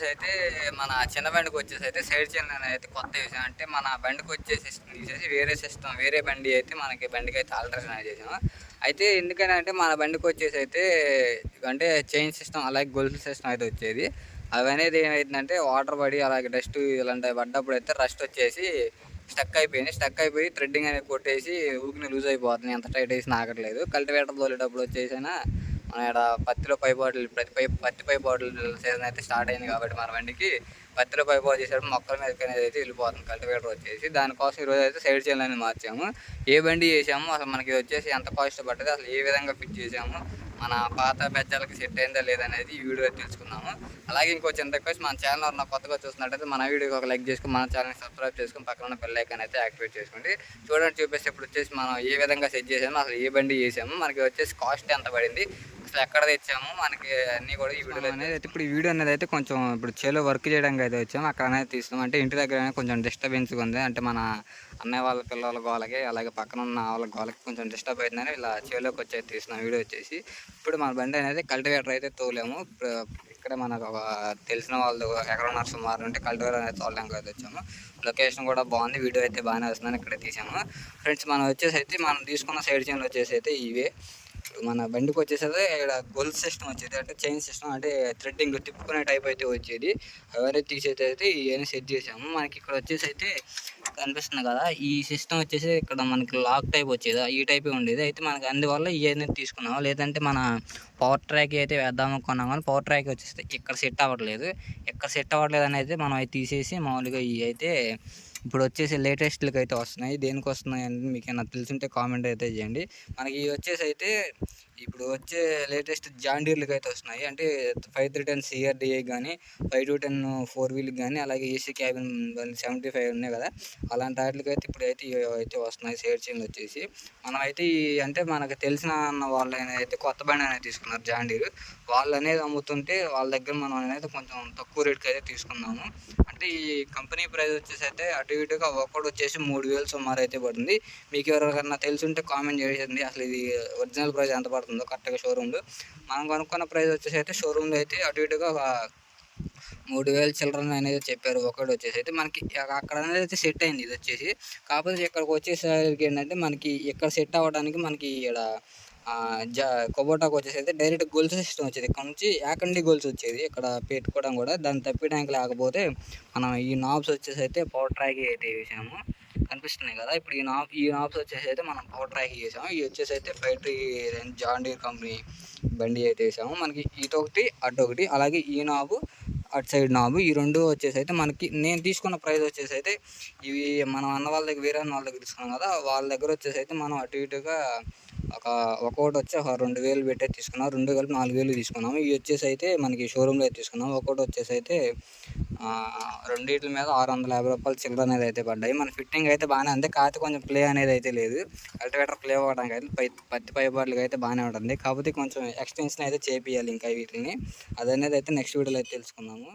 వచ్చేసి అయితే మన చిన్న బండికి వచ్చేసి అయితే సైడ్ చైన్ అనేది అయితే కొత్త విషయం అంటే మన బండికి వచ్చే సిస్టమ్ తీసేసి వేరే సిస్టమ్ వేరే బండి అయితే మనకి బండికి అయితే ఆల్టరేషన్ చేసాము అయితే ఎందుకని అంటే మన బండికి వచ్చేసి అయితే అంటే చైన్ సిస్టమ్ అలాగే గొలుసు సిస్టమ్ అయితే వచ్చేది. అవి అనేది ఏమైందంటే వాటర్ పడి అలాగే డస్ట్ ఇలాంటివి పడ్డప్పుడు అయితే రస్ట్ వచ్చేసి స్టక్ అయిపోయింది. స్టక్ అయిపోయి థ్రెడ్డింగ్ అనేది కొట్టేసి ఊరికి లూజ్ అయిపోతుంది. ఎంత టైట్ వేసి ఆగట్లేదు కల్టివేటర్ తోలేటప్పుడు వచ్చేసినా మన ఇక్కడ పత్తిలో పై బాటిల్ ప్రతి పై పత్తి పై బాటిల్ సీజన్ అయితే స్టార్ట్ అయింది కాబట్టి మన బండికి. పత్తిలో పై బాటిల్ చేసేటప్పుడు మొక్కల మీదకి అనేది అయితే వెళ్ళిపోతుంది కల్టివేటర్ వచ్చేసి. దానికోసం ఈరోజు అయితే సైడ్ చేయాలని మార్చాము. ఏ బండి చేసాము అసలు మనకి వచ్చేసి ఎంత కాస్ట్ పడ్డది అసలు ఏ విధంగా ఫిట్ చేసాము మన పాత పెద్దలకి సెట్ అయిందా లేదనేది ఈ వీడియో తెలుసుకుందాము. అలాగే ఇంకో చిన్న రిక్వెస్ట్ మన ఛానల్ ఉన్న కొత్తగా చూసినట్టయితే మన వీడియోకి ఒక లైక్ చేసుకుని మన ఛానల్ని సబ్స్క్రైబ్ చేసుకుని పక్కన ఉన్న బెల్ ఐకాన్ అయితే యాక్టివేట్ చేసుకోండి. చూడండి చూపిస్తే ఇప్పుడు వచ్చేసి మనం ఏ విధంగా సెట్ చేసాము అసలు ఏ బండి చేసాము మనకి వచ్చేసి కాస్ట్ ఎంత పడింది అసలు ఎక్కడ తెచ్చాము మనకి అన్నీ కూడా ఈ వీడియో అనేది అయితే ఇప్పుడు ఈ వీడియో అనేది అయితే కొంచెం ఇప్పుడు చేలో వర్క్ చేయడానికి అయితే వచ్చాము అక్కడ అనేది తీస్తున్నాం. అంటే ఇంటి దగ్గర కొంచెం డిస్టర్బెన్స్గా ఉంది. అంటే మన అన్నయ్య వాళ్ళ పిల్లల గోలకి అలాగే పక్కన ఉన్న వాళ్ళ గోలకి కొంచెం డిస్టర్బ్ అవుతుందని ఇలా చేలోకి వచ్చేది తీస్తున్నాం వీడియో వచ్చేసి ఇప్పుడు మన బండి అనేది కల్టివేటర్ అయితే తోలేము. ఇప్పుడు ఇక్కడ మనకు ఒక తెలిసిన వాళ్ళు ఎక్కడ ఉన్నారు సుమారు అంటే కల్టివేటర్ అనేది తోలడానికి అయితే వచ్చాము. లొకేషన్ కూడా బాగుంది. వీడియో అయితే బాగానే వస్తుందని ఇక్కడ తీసాము. ఫ్రెండ్స్ మనం వచ్చేసి అయితే మనం తీసుకున్న సైడ్ చైన్లు వచ్చేసి అయితే ఇవే. మన బండికి వచ్చేసరికి ఇక్కడ గొలుసు సిస్టమ్ వచ్చేది అంటే చైన్ సిస్టమ్ అంటే థ్రెడ్డింగ్ తిప్పుకునే టైప్ అయితే వచ్చేది. అవన్నీ తీసేది అయితే ఇవన్నీ సెట్ చేసాము. మనకి ఇక్కడ వచ్చేసి అయితే కనిపిస్తుంది కదా ఈ సిస్టమ్ వచ్చేసి ఇక్కడ మనకి లాక్ టైప్ వచ్చేది ఈ టైపే ఉండేది. అయితే మనకి అందువల్ల ఇవన్నీ తీసుకున్నాము లేదంటే మన పవర్ ట్రాక్ అయితే వేద్దాం అనుకున్నాం కానీ పవర్ ట్రాక్ వచ్చేస్తే ఇక్కడ సెట్ అవ్వట్లేదు. ఎక్కడ సెట్ అవ్వట్లేదు అనేది మనం అవి తీసేసి మామూలుగా ఇవి అయితే ఇప్పుడు వచ్చేసి లేటెస్ట్లకి అయితే వస్తున్నాయి. దేనికి వస్తున్నాయి అని మీకు ఏమైనా తెలుసుంటే కామెంట్ అయితే చేయండి. మనకి ఇవి వచ్చేసి అయితే ఇప్పుడు వచ్చే లేటెస్ట్ జాండీర్లకి అయితే వస్తున్నాయి. అంటే ఫైవ్ త్రీ టెన్ సిఆర్డిఐ కానీ ఫైవ్ టూ టెన్ ఫోర్ వీల్కి కానీ అలాగే ఏసీ క్యాబిన్ సెవెంటీ ఫైవ్ ఉన్నాయి కదా. అలాంటి వాటికి అయితే ఇప్పుడు అయితే అయితే వస్తున్నాయి. షేర్ చైన్లు వచ్చేసి. మనం అయితే ఈ అంటే మనకు తెలిసిన అన్న వాళ్ళు అయితే కొత్త బండి అనేది తీసుకున్నారు జాండీర్. వాళ్ళు అనేది అమ్ముతుంటే వాళ్ళ దగ్గర మనం అనేది కొంచెం తక్కువ రేట్కి అయితే తీసుకున్నాము. అంటే ఈ కంపెనీ ప్రైస్ వచ్చేసి అయితే అటు ఇటుగా ఒక్కడు వచ్చేసి మూడు వేలు సుమారు అయితే పడుతుంది మీకు ఎవరికన్నా తెలుసుంటే కామెంట్ చేసేయండి. అసలు ఇది ఒరిజినల్ ప్రైస్ ఎంత పడుతుందో కరెక్ట్గా షోరూమ్లో మనం కొనుక్కున్న ప్రైస్ వచ్చేసి అయితే షోరూమ్లో అయితే అటు ఇటుగా ఒక మూడు వేల చిల్డ్రన్ అనేది చెప్పారు. ఒకటి వచ్చేసి అయితే మనకి అక్కడ అనేది అయితే సెట్ అయింది ఇది వచ్చేసి. కాకపోతే ఇక్కడికి వచ్చేసరికి ఏంటంటే మనకి ఇక్కడ సెట్ అవ్వడానికి మనకి ఇక్కడ జా కొబోటాకు వచ్చేసి అయితే డైరెక్ట్ గొలుసు సిస్టమ్ వచ్చేది. ఇక్కడ నుంచి యాకండి గొలుసు వచ్చేది. ఇక్కడ పెట్టుకోవడం కూడా దాన్ని తప్పించడానికి లేకపోతే మనం ఈ నాబ్స్ వచ్చేసి అయితే పవర్ ట్రాక్ అయితే వేసాము కనిపిస్తున్నాయి కదా? ఇప్పుడు ఈ నాబ్ ఈ నాబ్స్ వచ్చేసి అయితే మనం పవర్ ట్రాక్ చేసాము. ఇవి వచ్చేసి అయితే ఫైవ్ జాన్ డీర్ కంపెనీ బండి అయితే వేసాము. మనకి ఇటు ఒకటి అటు ఒకటి అలాగే ఈ నాబు అటు సైడ్ నాబు ఈ రెండు వచ్చేసి అయితే మనకి నేను తీసుకున్న ప్రైస్ వచ్చేసి అయితే ఇవి మనం అన్న వాళ్ళ దగ్గర వేరే అన్న వాళ్ళ దగ్గర తీసుకున్నాం కదా వాళ్ళ దగ్గర వచ్చేసి అయితే మనం అటు ఇటుగా ఒక ఒక్కొక్కటి వచ్చి ఒక రెండు వేలు పెట్టే తీసుకున్నాం. రెండు కలిపి నాలుగు వేలు తీసుకున్నాము ఇవి వచ్చేసి అయితే మనకి షోరూంలో అయితే తీసుకున్నాం. ఒక్కొక్కటి వచ్చేసి అయితే రెండింటి మీద ఆరు వందల యాభై రూపాయలు చిల్లర అనేది అయితే పడ్డాయి. మన ఫిట్టింగ్ అయితే బాగానే ఉంది. కాకపోతే కొంచెం ప్లే అనేది అయితే లేదు. అల్టివేటర్ ప్లే అవ్వడానికి అయితే పై పత్తి పై అయితే బాగానే ఉంటుంది. కాకపోతే కొంచెం ఎక్స్టెన్షన్ అయితే చేపియాలి ఇంకా వీటిని. అదనేది అయితే నెక్స్ట్ వీడియోలో అయితే తెలుసుకుందాము.